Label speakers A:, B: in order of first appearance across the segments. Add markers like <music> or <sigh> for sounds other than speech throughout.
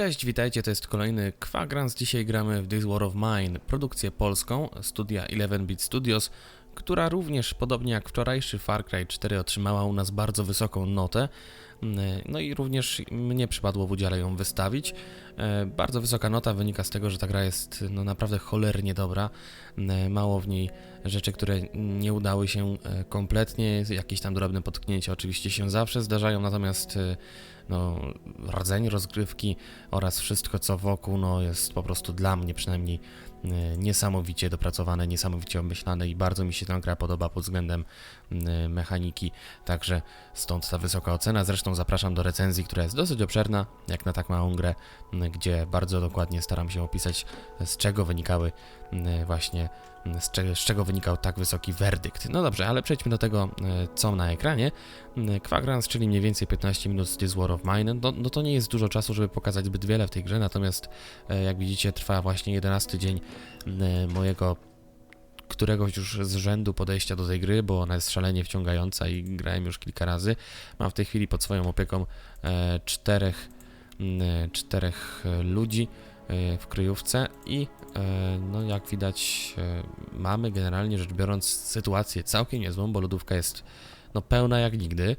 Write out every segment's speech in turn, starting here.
A: Cześć, witajcie, to jest kolejny kwadrans. Dzisiaj gramy w This War of Mine, produkcję polską studia 11-bit Studios, która również, podobnie jak wczorajszy Far Cry 4, otrzymała u nas bardzo wysoką notę. Mm, No i również mnie przypadło w udziale ją wystawić. E, Bardzo wysoka nota wynika z tego, że ta gra jest no, naprawdę cholernie dobra. Mm, Mało w niej rzeczy, które nie udały się e, kompletnie. Jakieś tam drobne potknięcia oczywiście się zawsze zdarzają, natomiast e, no, rdzeń rozgrywki oraz wszystko co wokół no, jest po prostu dla mnie przynajmniej e, niesamowicie dopracowane, niesamowicie obmyślane i bardzo mi się ta gra podoba pod względem e, mechaniki, także stąd ta wysoka ocena. Zresztą zapraszam do recenzji, która jest dosyć obszerna, jak na tak małą grę, gdzie bardzo dokładnie staram się opisać, z czego wynikały właśnie, m, z czego, wynikał tak wysoki werdykt. No dobrze, ale przejdźmy do tego, e, co na ekranie. M, Kwadrans, czyli mniej więcej 15 minut z This War of Mine, no, no to nie jest dużo czasu, żeby pokazać zbyt wiele w tej grze, natomiast e, jak widzicie trwa właśnie 11 dzień mojego któregoś już z rzędu podejścia do tej gry, bo ona jest szalenie wciągająca i grałem już kilka razy. Mam w tej chwili pod swoją opieką e, czterech, e, czterech e, ludzi e, w kryjówce i e, no jak widać e, mamy generalnie rzecz biorąc sytuację całkiem niezłą, bo lodówka jest no pełna jak nigdy.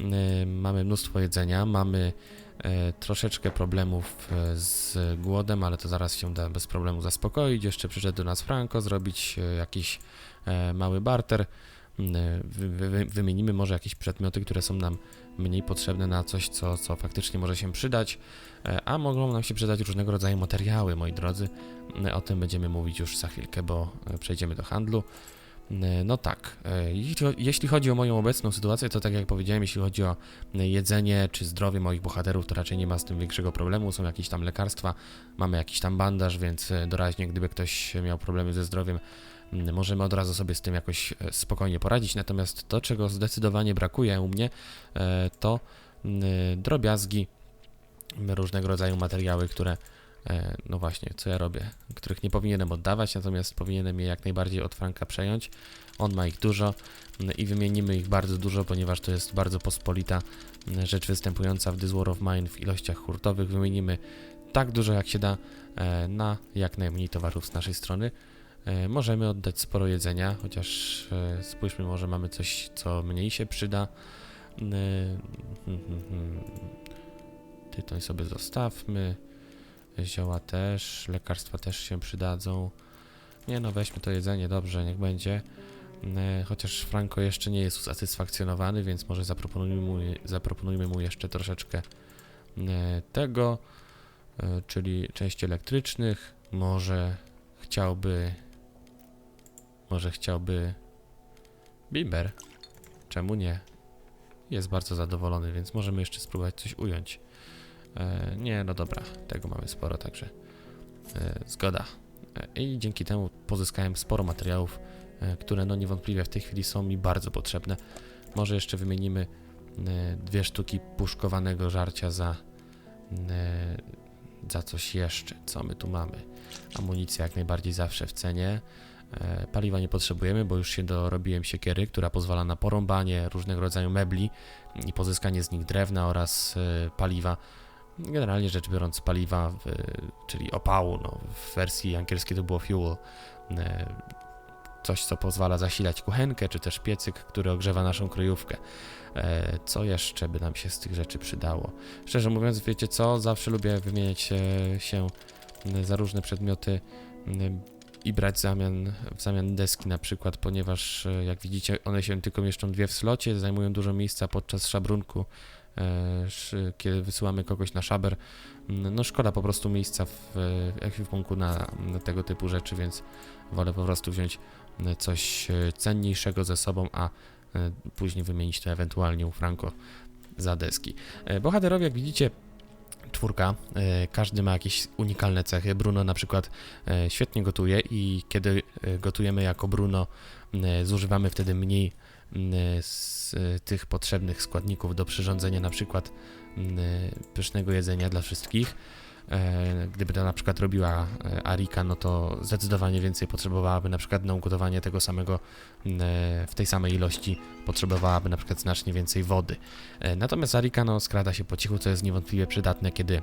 A: E, Mamy mnóstwo jedzenia, mamy e, troszeczkę problemów e, z głodem, ale to zaraz się da bez problemu zaspokoić. Jeszcze przyszedł do nas Franco zrobić e, jakiś e, mały barter. E, Wy, wy, wy- wymienimy może jakieś przedmioty, które są nam mniej potrzebne na coś, co, co faktycznie może się przydać, e, a mogą nam się przydać różnego rodzaju materiały, moi drodzy. Mm, O tym będziemy mówić już za chwilkę, bo e, przejdziemy do handlu. No tak, e, jeśli, chodzi o moją obecną sytuację, to tak jak powiedziałem, jeśli chodzi o jedzenie czy zdrowie moich bohaterów, to raczej nie ma z tym większego problemu. Są jakieś tam lekarstwa, mamy jakiś tam bandaż, więc e, doraźnie, gdyby ktoś miał problemy ze zdrowiem, możemy od razu sobie z tym jakoś e, spokojnie poradzić. Natomiast to, czego zdecydowanie brakuje u mnie, e, to m, drobiazgi, m, różnego rodzaju materiały, które e, no właśnie, co ja robię, których nie powinienem oddawać, natomiast powinienem je jak najbardziej od Franka przejąć. On ma ich dużo m, i wymienimy ich bardzo dużo, ponieważ to jest bardzo pospolita rzecz występująca w This War of Mine w ilościach hurtowych. Wymienimy tak dużo jak się da e, na jak najmniej towarów z naszej strony. E, Możemy oddać sporo jedzenia, chociaż e, spójrzmy, może mamy coś, co mniej się przyda. E, hmm, hmm, hmm. Tytoń sobie zostawmy. Zioła też, lekarstwa też się przydadzą. Nie no, weźmy to jedzenie, dobrze, niech będzie. Chociaż Franco jeszcze nie jest usatysfakcjonowany, więc może zaproponujmy mu, zaproponujmy mu jeszcze troszeczkę tego, czyli części elektrycznych. Może chciałby. Może chciałby. Bimber. Czemu nie? Jest bardzo zadowolony, więc możemy jeszcze spróbować coś ująć. E, nie, no dobra, tego mamy sporo, także e, zgoda. E, I dzięki temu pozyskałem sporo materiałów, e, które no niewątpliwie w tej chwili są mi bardzo potrzebne. Może jeszcze wymienimy e, dwie sztuki puszkowanego żarcia za, e, za coś jeszcze. Co my tu mamy? Amunicja jak najbardziej zawsze w cenie. E, Paliwa nie potrzebujemy, bo już się dorobiłem siekiery, która pozwala na porąbanie różnego rodzaju mebli i pozyskanie z nich drewna oraz e, paliwa. Generalnie rzecz biorąc, paliwa, w, czyli opału, no, w wersji angielskiej to było fuel, e, coś co pozwala zasilać kuchenkę, czy też piecyk, który ogrzewa naszą kryjówkę. E, Co jeszcze by nam się z tych rzeczy przydało? Szczerze mówiąc, wiecie co, zawsze lubię wymieniać e, się za różne przedmioty i brać zamian, w zamian deski na przykład, ponieważ e, jak widzicie one się tylko mieszczą dwie w slocie, zajmują dużo miejsca podczas szabrunku, e, kiedy wysyłamy kogoś na szaber. No szkoda po prostu miejsca w ekwipunku na, na tego typu rzeczy, więc wolę po prostu wziąć e, coś cenniejszego ze sobą, a później wymienić to ewentualnie u Franco za deski. Bohaterowie, jak widzicie, czwórka, e, każdy ma jakieś unikalne cechy. Bruno na przykład e, świetnie gotuje i kiedy e, gotujemy jako Bruno, zużywamy wtedy mniej z tych potrzebnych składników do przyrządzenia na przykład pysznego jedzenia dla wszystkich. E, gdyby to na przykład robiła e, Arika, no to zdecydowanie więcej potrzebowałaby na przykład na ugotowanie tego samego e, w tej samej ilości potrzebowałaby na przykład znacznie więcej wody. Natomiast Arika no, skrada się po cichu, co jest niewątpliwie przydatne, kiedy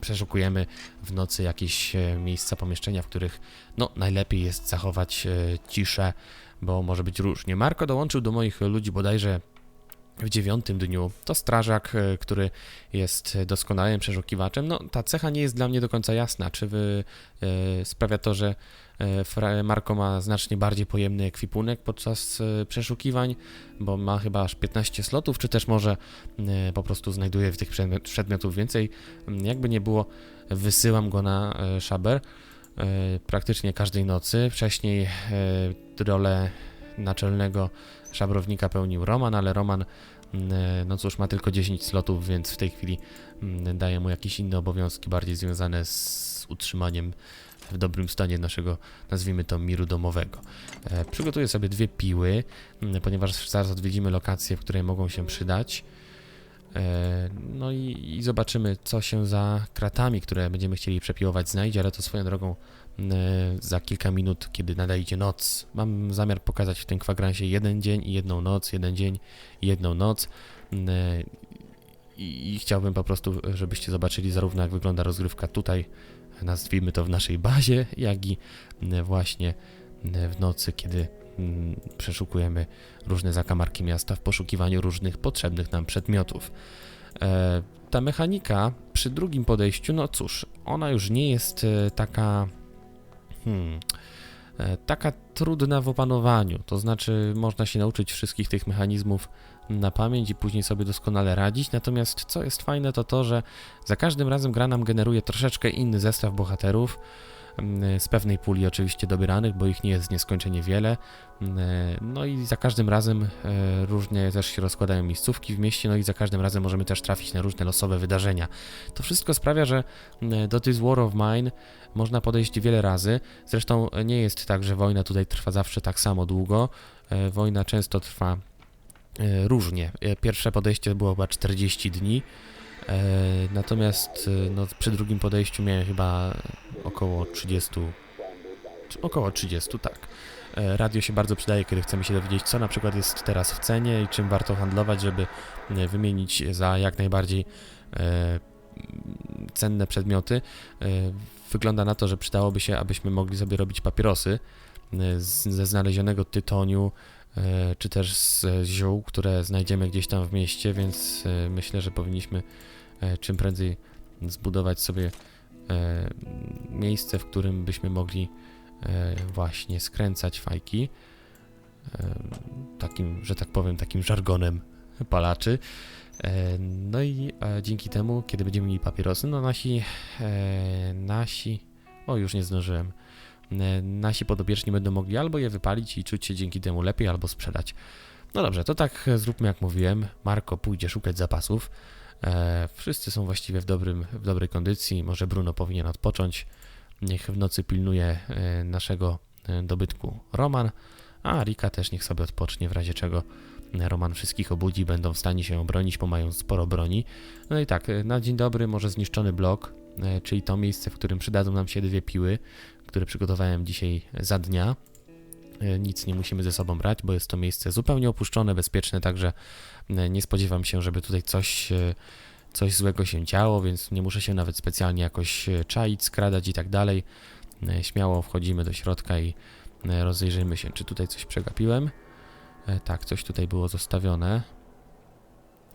A: przeszukujemy w nocy jakieś miejsca, pomieszczenia, w których no, najlepiej jest zachować ciszę, bo może być różnie. Marko dołączył do moich ludzi bodajże w dziewiątym dniu. To strażak, e, który jest doskonałym przeszukiwaczem. No, ta cecha nie jest dla mnie do końca jasna. Czy wy, e, sprawia to, że e, Fra- Marko ma znacznie bardziej pojemny ekwipunek podczas e, przeszukiwań, bo ma chyba aż 15 slotów, czy też może e, po prostu znajduje w tych przedmiot, przedmiotów więcej. Mm, Jakby nie było, wysyłam go na e, szaber e, praktycznie każdej nocy. Wcześniej e, rolę naczelnego szabrownika pełnił Roman, ale Roman mm, e, no cóż, ma tylko 10 slotów, więc w tej chwili mm, daje mu jakieś inne obowiązki bardziej związane z utrzymaniem w dobrym stanie naszego, nazwijmy to, miru domowego. E, Przygotuję sobie dwie piły, mm, ponieważ zaraz odwiedzimy lokacje, w której mogą się przydać. E, No i, i zobaczymy, co się za kratami, które będziemy chcieli przepiłować, znajdzie, ale to swoją drogą za kilka minut, kiedy nadejdzie noc. Mam zamiar pokazać w tym kwagransie jeden dzień i jedną noc, jeden dzień i jedną noc. E, I, I chciałbym po prostu, żebyście zobaczyli zarówno jak wygląda rozgrywka tutaj, nazwijmy to w naszej bazie, jak i mm, właśnie w nocy, kiedy mm, przeszukujemy różne zakamarki miasta w poszukiwaniu różnych potrzebnych nam przedmiotów. E, ta mechanika przy drugim podejściu, no cóż, ona już nie jest e, taka. Hmm, e, taka trudna w opanowaniu. To znaczy, można się nauczyć wszystkich tych mechanizmów na pamięć i później sobie doskonale radzić. Natomiast co jest fajne, to to, że za każdym razem gra nam generuje troszeczkę inny zestaw bohaterów. Mm, Z pewnej puli oczywiście dobieranych, bo ich nie jest nieskończenie wiele. Mm, No i za każdym razem e, różnie też się rozkładają miejscówki w mieście, no i za każdym razem możemy też trafić na różne losowe wydarzenia. To wszystko sprawia, że mm, do This War of Mine można podejść wiele razy. Zresztą e, nie jest tak, że wojna tutaj trwa zawsze tak samo długo. E, Wojna często trwa e, różnie. E, Pierwsze podejście było chyba 40 dni. E, Natomiast e, no, przy drugim podejściu miałem chyba około 30. czy Około 30, tak. E, Radio się bardzo przydaje, kiedy chcemy się dowiedzieć, co na przykład jest teraz w cenie i czym warto handlować, żeby wymienić za jak najbardziej cenne przedmioty. Wygląda na to, że przydałoby się, abyśmy mogli sobie robić papierosy ze znalezionego tytoniu, czy też z ziół, które znajdziemy gdzieś tam w mieście, więc myślę, że powinniśmy czym prędzej zbudować sobie e, miejsce, w którym byśmy mogli e, właśnie skręcać fajki. E, takim, że tak powiem, takim żargonem palaczy. E, No i e, dzięki temu, kiedy będziemy mieli papierosy, no nasi, e, nasi, o już nie zdążyłem, E, nasi podopieczni będą mogli albo je wypalić i czuć się dzięki temu lepiej, albo sprzedać. No dobrze, to tak e, zróbmy jak mówiłem. Marko pójdzie szukać zapasów. E, wszyscy są właściwie w, dobrym, w dobrej kondycji. Może Bruno powinien odpocząć. Niech w nocy pilnuje e, naszego e, dobytku Roman, a Rika też niech sobie odpocznie, w razie czego Roman wszystkich obudzi, będą w stanie się obronić, bo mają sporo broni. No i tak, na dzień dobry może zniszczony blok, czyli to miejsce, w którym przydadzą nam się dwie piły, które przygotowałem dzisiaj za dnia. E, Nic nie musimy ze sobą brać, bo jest to miejsce zupełnie opuszczone, bezpieczne, także e, nie spodziewam się, żeby tutaj coś, e, coś złego się działo, więc nie muszę się nawet specjalnie jakoś czaić, skradać i tak dalej. Śmiało wchodzimy do środka i rozejrzyjmy się, czy tutaj coś przegapiłem. Tak, coś tutaj było zostawione.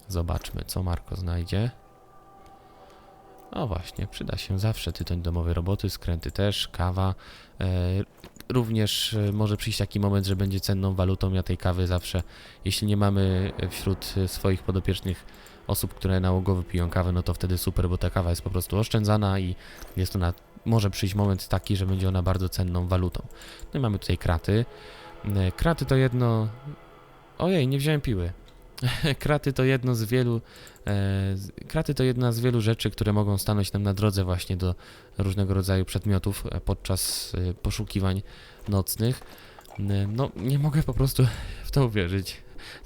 A: Zobaczmy, co Marko znajdzie. O właśnie, przyda się zawsze tytoń domowej roboty, skręty też, kawa. E, również e, może przyjść taki moment, że będzie cenną walutą. Ja tej kawy zawsze, jeśli nie mamy wśród swoich podopiecznych osób, które nałogowo piją kawę, no to wtedy super, bo ta kawa jest po prostu oszczędzana i jest ona, może przyjść moment taki, że będzie ona bardzo cenną walutą. No i mamy tutaj kraty. E, Kraty to jedno. Ojej, nie wziąłem piły. <laughs> Kraty to jedno z wielu. E, kraty to jedna z wielu rzeczy, które mogą stanąć nam na drodze właśnie do różnego rodzaju przedmiotów e, podczas e, poszukiwań nocnych. No, nie mogę po prostu w to uwierzyć.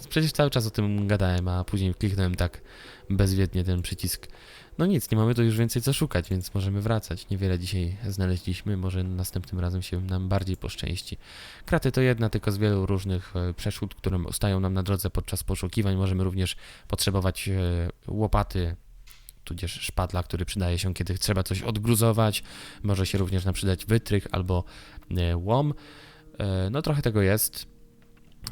A: Przecież cały czas o tym gadałem, a później kliknąłem tak bezwiednie ten przycisk. No nic, nie mamy tu już więcej co szukać, więc możemy wracać. Niewiele dzisiaj znaleźliśmy, może następnym razem się nam bardziej poszczęści. Kraty to jedna tylko z wielu różnych e, przeszkód, które stają nam na drodze podczas poszukiwań. Możemy również potrzebować e, łopaty, tudzież szpadla, który przydaje się, kiedy trzeba coś odgruzować. Może się również nam przydać wytrych albo e, łom. No trochę tego jest.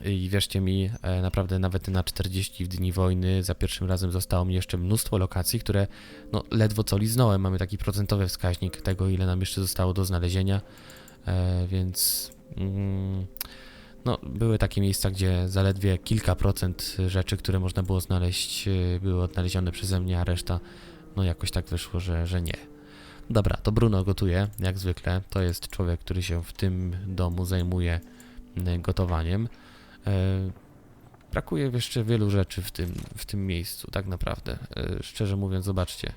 A: I wierzcie mi, e, naprawdę nawet na 40 w dni wojny za pierwszym razem zostało mi jeszcze mnóstwo lokacji, które no, ledwo co liznąłem. Mamy taki procentowy wskaźnik tego, ile nam jeszcze zostało do znalezienia, e, więc mm, no, były takie miejsca, gdzie zaledwie kilka procent rzeczy, które można było znaleźć, e, były odnalezione przeze mnie, a reszta no jakoś tak wyszło, że, że nie. Dobra, to Bruno gotuje, jak zwykle. To jest człowiek, który się w tym domu zajmuje gotowaniem. E, brakuje jeszcze wielu rzeczy w tym, w tym miejscu, tak naprawdę. E, szczerze mówiąc, zobaczcie,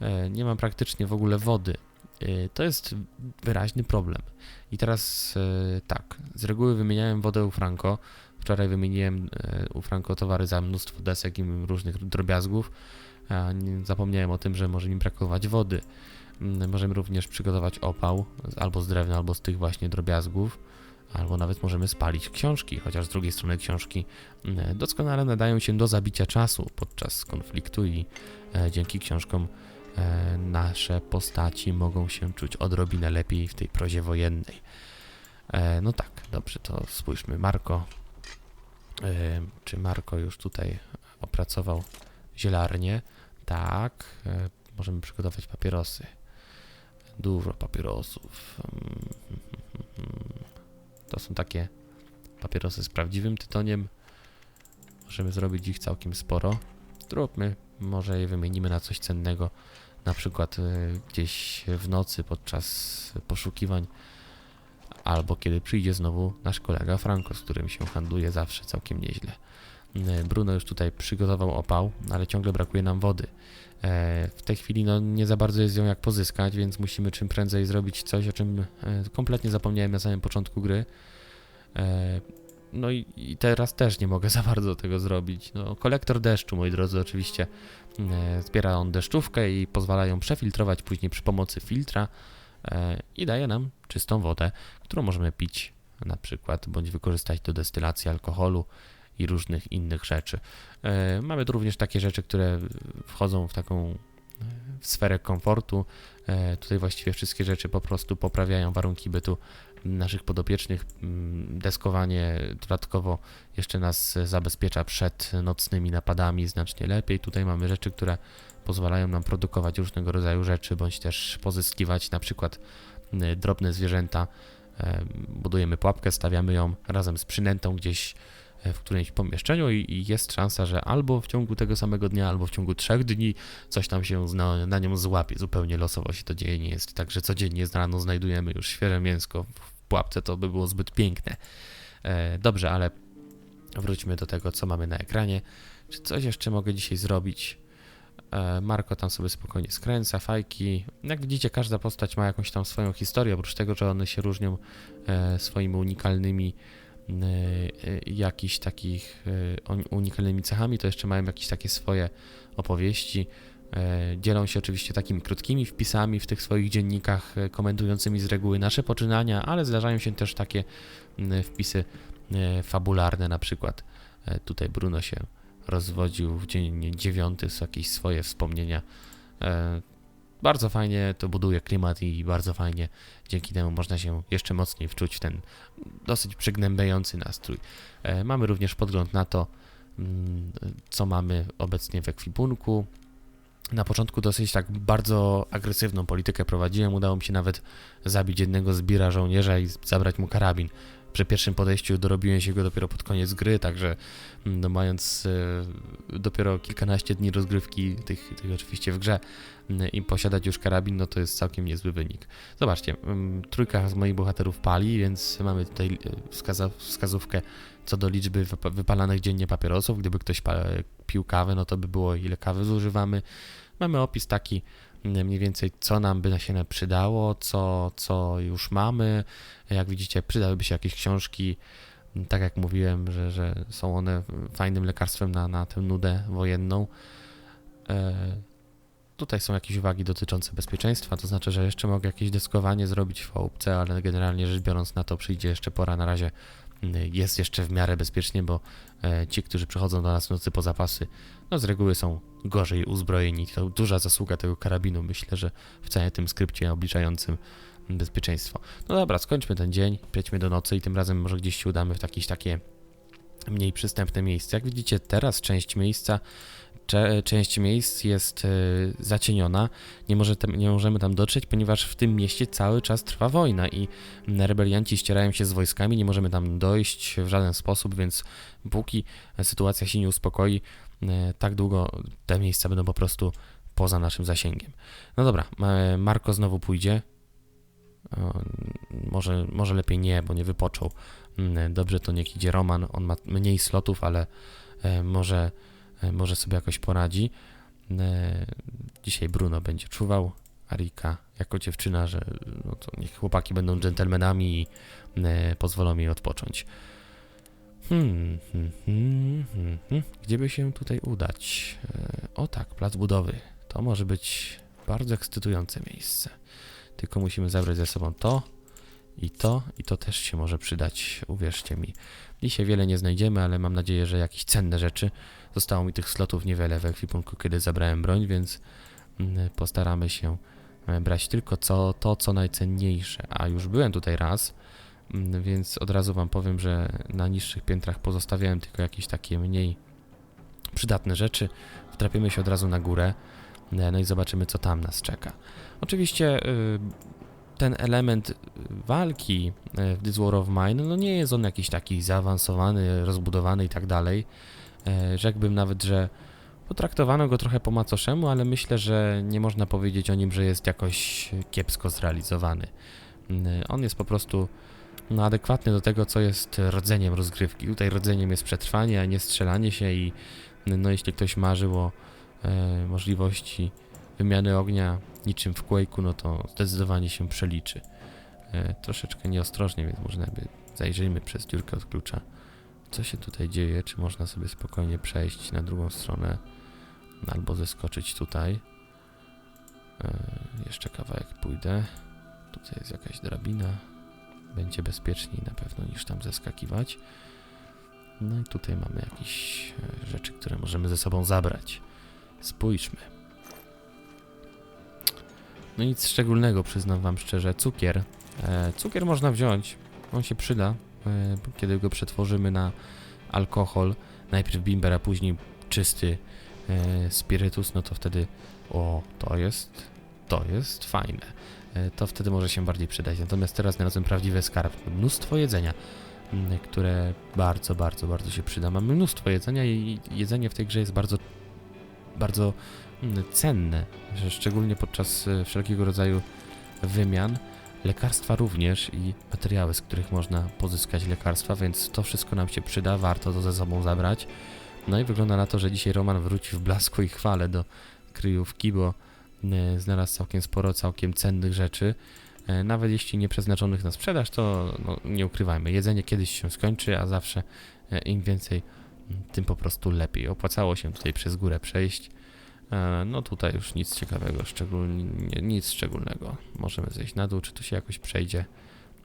A: e, nie mam praktycznie w ogóle wody. To jest wyraźny problem. I teraz tak, z reguły wymieniałem wodę u Franco. Wczoraj wymieniłem u Franco towary za mnóstwo desek i różnych drobiazgów. Zapomniałem o tym, że może mi brakować wody. Możemy również przygotować opał albo z drewna, albo z tych właśnie drobiazgów albo nawet możemy spalić książki, chociaż z drugiej strony książki mm, doskonale nadają się do zabicia czasu podczas konfliktu i e, dzięki książkom e, nasze postaci mogą się czuć odrobinę lepiej w tej prozie wojennej. E, no tak, dobrze, to spójrzmy. Marko, czy Marko już tutaj opracował zielarnię? Tak, możemy przygotować papierosy. Dużo papierosów. Mm, hmm, hmm, hmm, to są takie papierosy z prawdziwym tytoniem. Możemy zrobić ich całkiem sporo. Zróbmy, może je wymienimy na coś cennego, na przykład y, gdzieś w nocy podczas poszukiwań, albo kiedy przyjdzie znowu nasz kolega Franco, z którym się handluje zawsze całkiem nieźle. Y, Bruno już tutaj przygotował opał, ale ciągle brakuje nam wody. E, w tej chwili no, nie za bardzo jest ją jak pozyskać, więc musimy czym prędzej zrobić coś, o czym e, kompletnie zapomniałem na samym początku gry. E, no i, i teraz też nie mogę <laughs> za bardzo tego zrobić. No, kolektor deszczu, moi drodzy, oczywiście zbiera on deszczówkę i pozwala ją przefiltrować później przy pomocy filtra i daje nam czystą wodę, którą możemy pić na przykład, bądź wykorzystać do destylacji alkoholu i różnych innych rzeczy. E, mamy tu również takie rzeczy, które wchodzą w taką e, sferę komfortu. E, tutaj właściwie wszystkie rzeczy po prostu poprawiają warunki bytu naszych podopiecznych. Mm, deskowanie dodatkowo jeszcze nas zabezpiecza przed nocnymi napadami znacznie lepiej. Tutaj mamy rzeczy, które pozwalają nam produkować różnego rodzaju rzeczy, bądź też pozyskiwać na przykład drobne zwierzęta. Budujemy pułapkę, stawiamy ją razem z przynętą gdzieś w którymś pomieszczeniu i, jest szansa, że albo w ciągu tego samego dnia, albo w ciągu trzech dni coś tam się na, na nią złapie. Zupełnie losowo się to dzieje. Nie jest tak, że codziennie z rano znajdujemy już świeże mięsko w pułapce. To by było zbyt piękne. E, dobrze, ale wróćmy do tego, co mamy na ekranie. Czy coś jeszcze mogę dzisiaj zrobić? E, Marko tam sobie spokojnie skręca fajki. Jak widzicie, każda postać ma jakąś tam swoją historię, oprócz tego, że one się różnią e, swoimi unikalnymi Y, y, jakiś takich y, unikalnymi cechami, to jeszcze mają jakieś takie swoje opowieści. Dzielą się oczywiście takimi krótkimi wpisami w tych swoich dziennikach, komentującymi z reguły nasze poczynania, ale zdarzają się też takie wpisy fabularne, na przykład tutaj Bruno się rozwodził w dzień dziewiąty, są jakieś swoje wspomnienia bardzo fajnie to buduje klimat i bardzo fajnie dzięki temu można się jeszcze mocniej wczuć w ten dosyć przygnębiający nastrój. E, mamy również podgląd na to, mm, co mamy obecnie w ekwipunku. Na początku dosyć tak bardzo agresywną politykę prowadziłem. Udało mi się nawet zabić jednego zbira żołnierza i zabrać mu karabin przy pierwszym podejściu dorobiłem się go dopiero pod koniec gry, także mm, no, mając e, dopiero kilkanaście dni rozgrywki, tych, tych oczywiście w grze, mm, i posiadać już karabin, no to jest całkiem niezły wynik. Zobaczcie, mm, trójka z moich bohaterów pali, więc mamy tutaj e, wskazówkę co do liczby wypalanych dziennie papierosów. Gdyby ktoś pił kawę, no to by było ile kawy zużywamy. Mamy opis taki mniej więcej co nam by się przydało, co, co już mamy. Jak widzicie, przydałyby się jakieś książki Tak jak mówiłem, że, że są one fajnym lekarstwem na, na tę nudę wojenną. E, tutaj są jakieś uwagi dotyczące bezpieczeństwa, to znaczy, że jeszcze mogę jakieś deskowanie zrobić w chałupce, ale generalnie rzecz biorąc na to przyjdzie jeszcze pora. Na razie jest jeszcze w miarę bezpiecznie, bo e, ci, którzy przychodzą do nas w nocy po zapasy, no z reguły są gorzej uzbrojeni. To duża zasługa tego karabinu, myślę, że w całym tym skrypcie obliczającym bezpieczeństwo. No dobra, skończmy ten dzień, przejdźmy do nocy i tym razem może gdzieś się udamy w jakieś takie mniej przystępne miejsce. Jak widzicie, teraz część miejsca, część miejsc jest e, zacieniona. Nie, może tam, nie możemy tam dotrzeć, ponieważ w tym mieście cały czas trwa wojna i rebelianci ścierają się z wojskami. Nie możemy tam dojść w żaden sposób, więc póki sytuacja się nie uspokoi, e, tak długo te miejsca będą po prostu poza naszym zasięgiem. No dobra, e, Marko znowu pójdzie. Może, może lepiej nie, bo nie wypoczął. Mm, Dobrze, to niech idzie Roman. On ma mniej slotów, ale e, może, e, może sobie jakoś poradzi. E, Dzisiaj Bruno będzie czuwał. Arika jako dziewczyna, że no to niech chłopaki będą dżentelmenami i pozwolą jej odpocząć. Hmm, hmm, hmm, hmm, hmm. Gdzie by się tutaj udać? O tak, plac budowy. To może być bardzo ekscytujące miejsce. Tylko musimy zabrać ze sobą to i to, i to też się może przydać, uwierzcie mi. Dzisiaj wiele nie znajdziemy, ale mam nadzieję, że jakieś cenne rzeczy. Zostało mi tych slotów niewiele w ekwipunku, kiedy zabrałem broń, więc mm, postaramy się e, brać tylko co, to, co najcenniejsze. A już byłem tutaj raz, mm, więc od razu Wam powiem, że na niższych piętrach pozostawiałem tylko jakieś takie mniej przydatne rzeczy. Wtrapiemy się od razu na górę, e, no i zobaczymy, co tam nas czeka. Oczywiście y, ten element walki y, w This War of Mine, no nie jest on jakiś taki zaawansowany, rozbudowany i tak dalej. E, Rzekłbym nawet, że potraktowano go trochę po macoszemu, ale myślę, że nie można powiedzieć o nim, że jest jakoś kiepsko zrealizowany. Y, On jest po prostu no, adekwatny do tego, co jest rodzeniem rozgrywki. Tutaj rodzeniem jest przetrwanie, a nie strzelanie się i no jeśli ktoś marzył o e, możliwości wymiany ognia niczym w Quake'u, no to zdecydowanie się przeliczy. E, troszeczkę nieostrożnie, więc można by zajrzyjmy przez dziurkę od klucza. Co się tutaj dzieje? Czy można sobie spokojnie przejść na drugą stronę albo zeskoczyć tutaj? E, jeszcze kawałek pójdę. Tutaj jest jakaś drabina. Będzie bezpieczniej na pewno niż tam zeskakiwać. No i tutaj mamy jakieś e, rzeczy, które możemy ze sobą zabrać. Spójrzmy. No nic szczególnego, przyznam wam szczerze. Cukier. E, cukier można wziąć. On się przyda, e, kiedy go przetworzymy na alkohol. Najpierw bimber, a później czysty e, spirytus, no to wtedy o, to jest, to jest fajne. E, to wtedy może się bardziej przydać. Natomiast teraz znalazłem prawdziwy skarb. Mnóstwo jedzenia, m, które bardzo, bardzo, bardzo się przyda. Mamy mnóstwo jedzenia i jedzenie w tej grze jest bardzo, bardzo cenne, że szczególnie podczas e, wszelkiego rodzaju wymian. Lekarstwa również i materiały, z których można pozyskać lekarstwa, więc to wszystko nam się przyda, warto to ze sobą zabrać. No i wygląda na to, że dzisiaj Roman wróci w blasku i chwale do kryjówki, bo znalazł całkiem sporo całkiem cennych rzeczy. E, Nawet jeśli nie przeznaczonych na sprzedaż, to no, nie ukrywajmy, jedzenie kiedyś się skończy, a zawsze e, im więcej, tym po prostu lepiej. Opłacało się tutaj przez górę przejść. E, No tutaj już nic ciekawego, szczególnie, nic szczególnego. Możemy zejść na dół, czy tu się jakoś przejdzie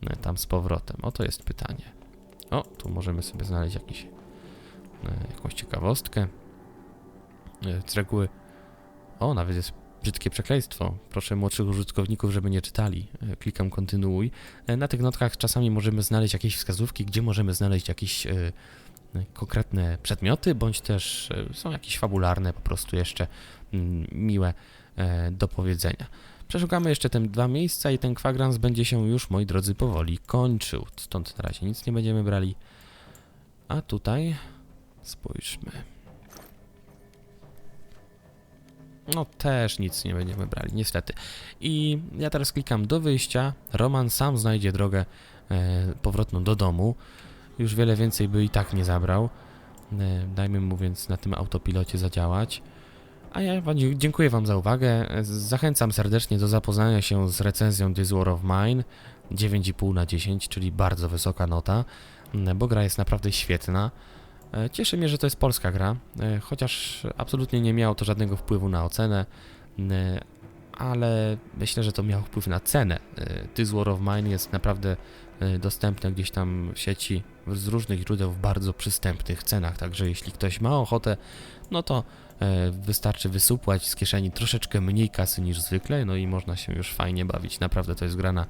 A: e, tam z powrotem? Oto jest pytanie. O, tu możemy sobie znaleźć jakiś, e, jakąś ciekawostkę. E, Z reguły, o, nawet jest brzydkie przekleństwo. Proszę młodszych użytkowników, żeby nie czytali. Klikam kontynuuj. Na tych notkach czasami możemy znaleźć jakieś wskazówki, gdzie możemy znaleźć jakieś e, konkretne przedmioty, bądź też e, są jakieś fabularne, po prostu jeszcze mm, miłe e, do powiedzenia. Przeszukamy jeszcze te dwa miejsca i ten kwadrans będzie się już, moi drodzy, powoli kończył. Stąd na razie nic nie będziemy brali. A tutaj spójrzmy. No też nic nie będziemy brali, niestety. I ja teraz klikam do wyjścia. Roman sam znajdzie drogę e, powrotną do domu. Już wiele więcej by i tak nie zabrał. E, dajmy mu więc na tym autopilocie zadziałać. A ja dziękuję Wam za uwagę. E, Zachęcam serdecznie do zapoznania się z recenzją This War of Mine. 9,5 na 10, czyli bardzo wysoka nota. bo gra jest naprawdę świetna. E, Cieszy mnie, że to jest polska gra, chociaż absolutnie nie miało to żadnego wpływu na ocenę, ale myślę, że to miało wpływ na cenę. This War of Mine jest naprawdę e, dostępne gdzieś tam w sieci z różnych źródeł w bardzo przystępnych cenach, także jeśli ktoś ma ochotę, no to e, wystarczy wysupłać z kieszeni troszeczkę mniej kasy niż zwykle, no i można się już fajnie bawić. Naprawdę to jest gra na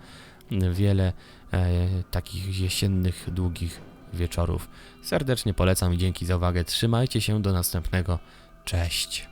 A: m, wiele e, takich jesiennych, długich wieczorów. Serdecznie polecam i dzięki za uwagę. Trzymajcie się do następnego. Cześć.